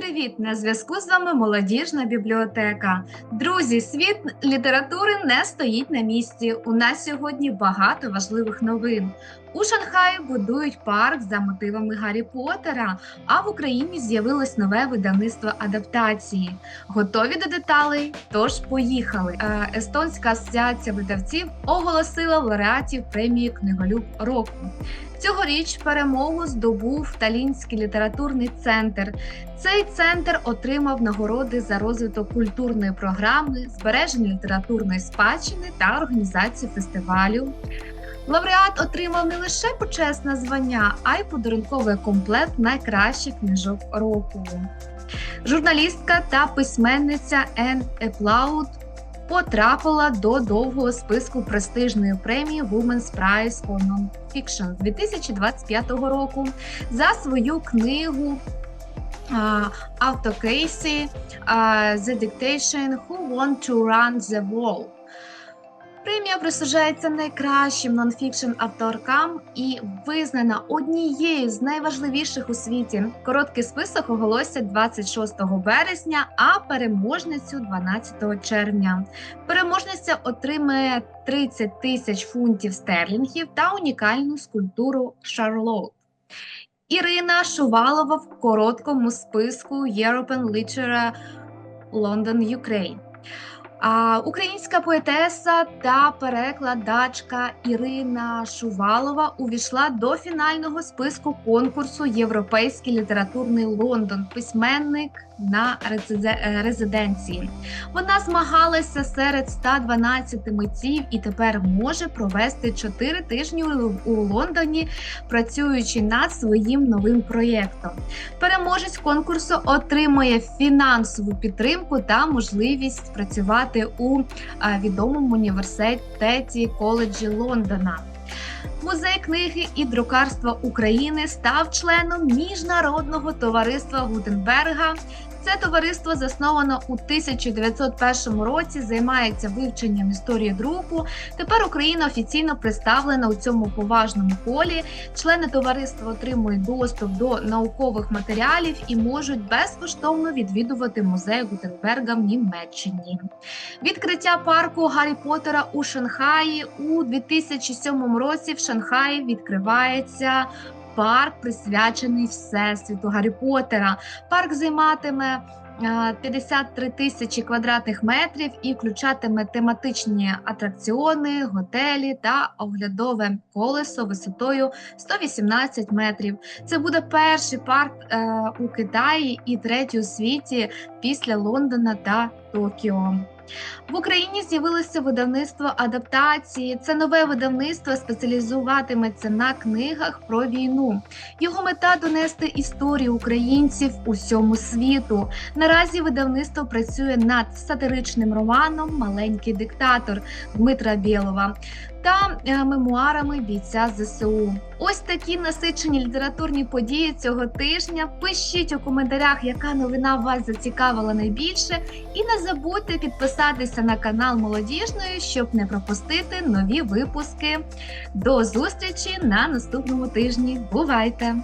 привіт! На зв'язку з вами молодіжна бібліотека. Друзі, світ літератури не стоїть на місці. У нас сьогодні багато важливих новин. У Шанхаї будують парк за мотивами Гаррі Поттера, а в Україні з'явилось нове видавництво адаптації. Готові до деталей? Тож поїхали. Е, Естонська асоціація видавців оголосила лауреатів премії Книголюб року. Цьогоріч перемогу здобув Талінський літературний центр. Цей центр отримав нагороди за розвиток культурної програми, збереження літературної спадщини та організацію фестивалю. Лауреат отримав не лише почесне звання, а й подарунковий комплект найкращих книжок року. Журналістка та письменниця Ен Еплаут потрапила до довгого списку престижної премії Women's Prize for Non-Fiction 2025 року за свою книгу Автокейсі автокейсі uh, The Dictation Who Want to Run the World. Премія присуджається найкращим нонфікшн авторкам і визнана однією з найважливіших у світі. Короткий список оголосять 26 березня, а переможницю 12 червня. Переможниця отримає 30 тисяч фунтів стерлінгів та унікальну скульптуру Шарлот. Ірина Шувалова в короткому списку European Literature London Ukraine. Українська поетеса та перекладачка Ірина Шувалова увійшла до фінального списку конкурсу Європейський літературний Лондон, письменник на е, резиденції. Вона змагалася серед 112 митців і тепер може провести 4 тижні у Лондоні, працюючи над своїм новим проєктом. Переможець конкурсу отримує фінансову підтримку та можливість працювати у відомому університеті коледжі Лондона. Музей книги і друкарства України став членом міжнародного товариства Гутенберга. Це товариство засновано у 1901 році, займається вивченням історії друку. Тепер Україна офіційно представлена у цьому поважному колі. Члени товариства отримують доступ до наукових матеріалів і можуть безкоштовно відвідувати музей Гутенберга в Німеччині. Відкриття парку Гаррі Поттера у Шанхаї у 2007 році в Шанхаї відкривається. Парк присвячений всесвіту Гаррі Поттера. Парк займатиме е, 53 тисячі квадратних метрів і включатиме тематичні атракціони, готелі та оглядове колесо висотою 118 метрів. Це буде перший парк е, у Китаї і третій у світі після Лондона та Токіо. В Україні з'явилося видавництво адаптації. Це нове видавництво спеціалізуватиметься на книгах про війну. Його мета донести історію українців усьому світу. Наразі видавництво працює над сатиричним романом Маленький диктатор Дмитра Білова та е, мемуарами бійця ЗСУ. Ось такі насичені літературні події цього тижня. Пишіть у коментарях, яка новина вас зацікавила найбільше, і не забудьте підписатися на канал Молодіжної, щоб не пропустити нові випуски. До зустрічі на наступному тижні. Бувайте!